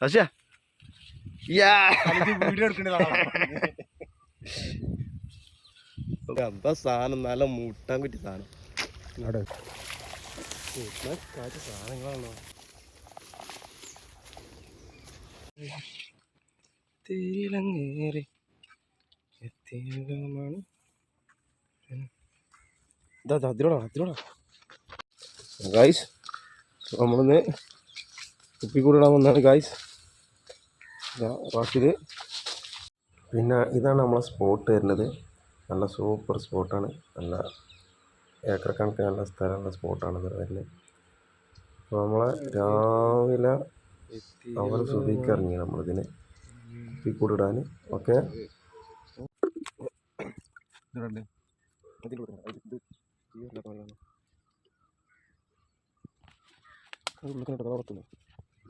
ആശ യാ. Video എടുക്കണ്ടതാണ് എന്താ സാധനം? നല്ല മുട്ടാൻ കുറ്റി സാധനം. കാറ്റ് സാധനങ്ങളാണോ? തീരങ്ങേറി എത്തിയമാണ് ഇതാ അതിലോടാ അതിലോടാ. ഗായ്സ് നമ്മളിന്ന് കുപ്പിക്കൂടിടാൻ വന്നാണ് ഗായ്സ് റാഷിദ് പിന്നെ ഇതാണ് നമ്മളെ സ്പോട്ട് വരുന്നത്. നല്ല സൂപ്പർ സ്പോട്ടാണ് നല്ല ഏക്കർ കണക്കിന് നല്ല സ്ഥലമുള്ള സ്പോട്ടാണ് ഇത് വരുന്നത്. അപ്പോൾ നമ്മളെ രാവിലെ അവർ സുബിക്ക് ഇറങ്ങി നമ്മളിതിന് കുപ്പിക്കൂടിടാൻ. ഓക്കെ?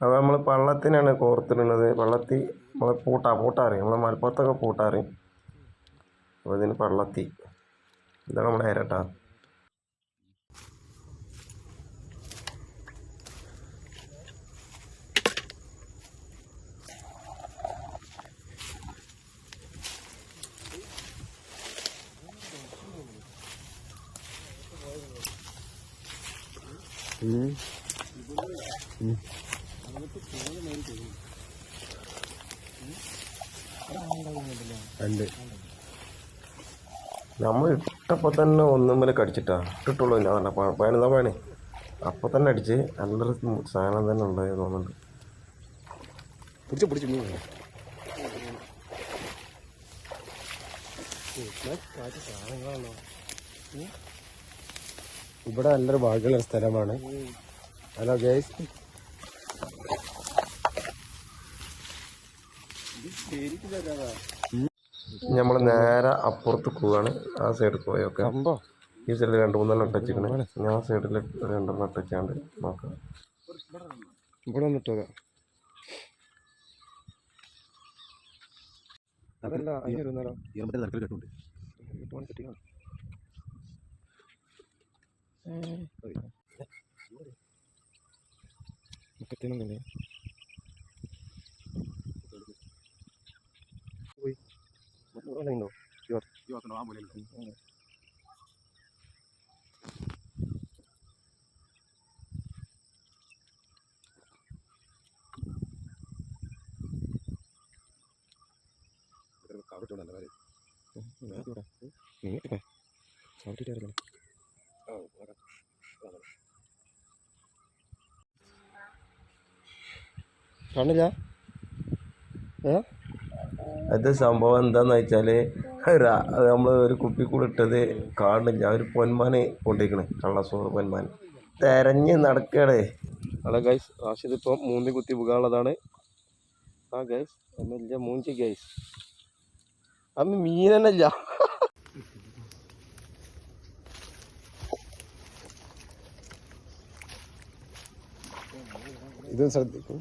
അപ്പോൾ നമ്മൾ പള്ളത്തിനാണ് കോർത്തിടുന്നത് പള്ളത്തി നമ്മളെ പൂട്ടാ പൂട്ടാറി നമ്മൾ മലപ്പുറത്തൊക്കെ പൂട്ടാറി അപ്പോൾ ഇതിന് പള്ളത്തി. ഇതാണ് നമ്മുടെ ഇരട്ടാ നമ്മൾ ഇട്ടപ്പോൾ തന്നെ ഒന്നും മേലെ കടിച്ചിട്ടാ. ഇട്ടിട്ടുള്ളൂ ഇല്ല. അതല്ല പയനെന്താ പണി അപ്പോൾ തന്നെ അടിച്ച് നല്ലൊരു സാധനം തന്നെ ഉണ്ടായി തോന്നുന്നുണ്ട്. പിടിച്ച് പിടിച്ച് ഇവിടെ നല്ലൊരു ഭാഗ്യമുള്ള സ്ഥലമാണ്. ഹലോ ഗേസ് നമ്മൾ നേരെ അപ്പുറത്ത് പോവാണ്. ആ സൈഡിൽ പോയൊക്കെ. ഈ സൈഡിൽ രണ്ട് മൂന്നെണ്ണം ഇട്ടച്ചിക്കണേ ഞാൻ സൈഡിൽ രണ്ടെണ്ണം ഇട്ടച്ചാണ്ട് നോക്കാം. ഇവിടെ വന്നിട്ടോ അതല്ല അതിനൊരുന്നാലോ ഇരുമ്പത്തെ തലക്കൽ കെട്ടുണ്ട് മുപ്പത്തിനൊന്നല്ലേ പോയി. ഉണ്ടോ ആ പോലെ കവറിട്ടുണ്ട് കാര്യം നീട്ടിപ്പേ ചവിട്ടിട്ടായിരുന്നു കാണില്ല ഏ? അത് സംഭവം എന്താന്ന് വെച്ചാൽ നമ്മൾ ഒരു കുപ്പി കൂടെ ഇട്ടത് കാണില്ല ഒരു പൊന്മാനെ കൊണ്ടിരിക്കണേ കള്ളസോറ് പൊന്മാൻ. തെരഞ്ഞ് നടക്കണേ. അല്ല ഗൈസ് റാഷിദ് ഇപ്പം മൂന്നി കുത്തി പുകാനുള്ളതാണ്. ആ ഗൈസ് ഒന്നുമില്ല മൂഞ്ചി ഗൈസ് അമ്മ മീനല്ല ഇത് ശ്രദ്ധിക്കും.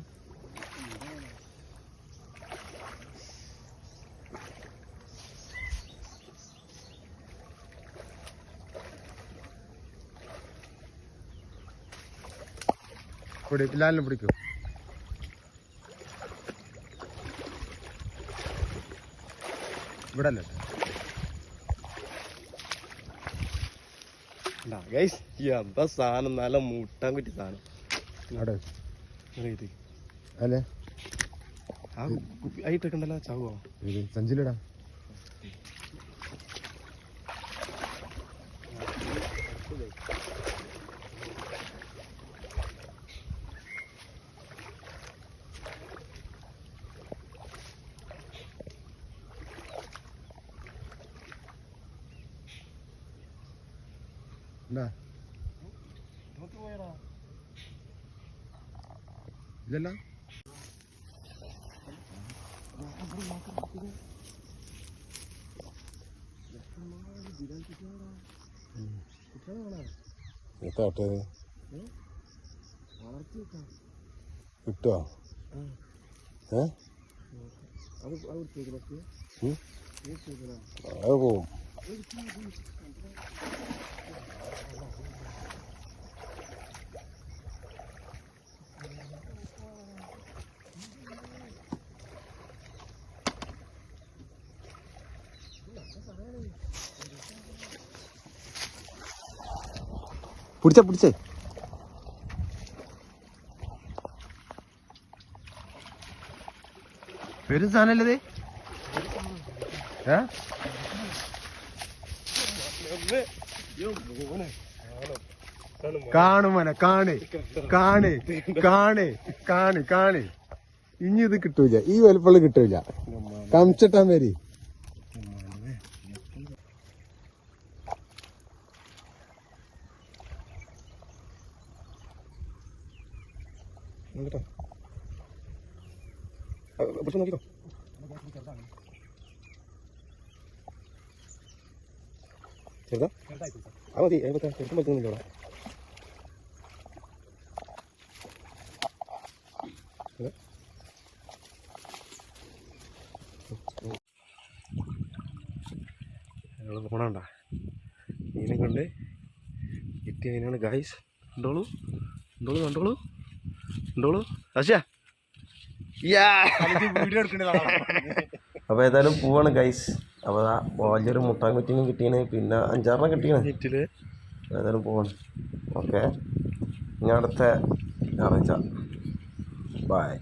പിടി പിള്ളാലിനെ പിടിക്കൂ ഇവിടെ അല്ലേ ഗൈസ് എന്താ സാധനം? നല്ല മുട്ടാൻ കിട്ടിയ സാധനം. അവിടെ. അല്ലേ? ആ ആയിട്ടൊക്കെ ഉണ്ടല്ലോ ചാവോ സഞ്ചിലിടാം എന്താ ഇല്ലല്ല എത്താട്ടെ കിട്ടുമോ ഏ? അത് പോവും. പിടിച്ച പിടിച്ചേ. പെരും സാധനല്ലേ കാണുമന കാണ് കാണ് കാണ് കാണ് കാണ് ഇനി ഇത് കിട്ടൂല ഈ വലുപ്പുള്ള കിട്ടൂല. കമിച്ചിട്ടാൻ വരി. പക്ഷെ നോക്കിക്കോ ചെറുതാ? ആ മതി. ചെറുപ്പം പറ്റുന്നില്ല ഞങ്ങൾ പോണണ്ട. മീനെ കണ്ട് കിട്ടിയ മീനാണ് ഗായ്സ്. കണ്ടോളൂ ഉണ്ടോളൂ കണ്ടോളൂ. ഉണ്ടോളൂ എടുക്കണ അപ്പോൾ ഏതായാലും പോവാണ് ഗൈസ് അപ്പോൾ ആ വലിയൊരു മുട്ടാൻ കുറ്റീനും കിട്ടീന്. പിന്നെ അഞ്ചാറെണ്ണം കിട്ടീന്. ഏതായാലും പോവാണ്. ഓക്കെ. ഞാൻ അടുത്ത ഞായറാഴ്ച. ബായ്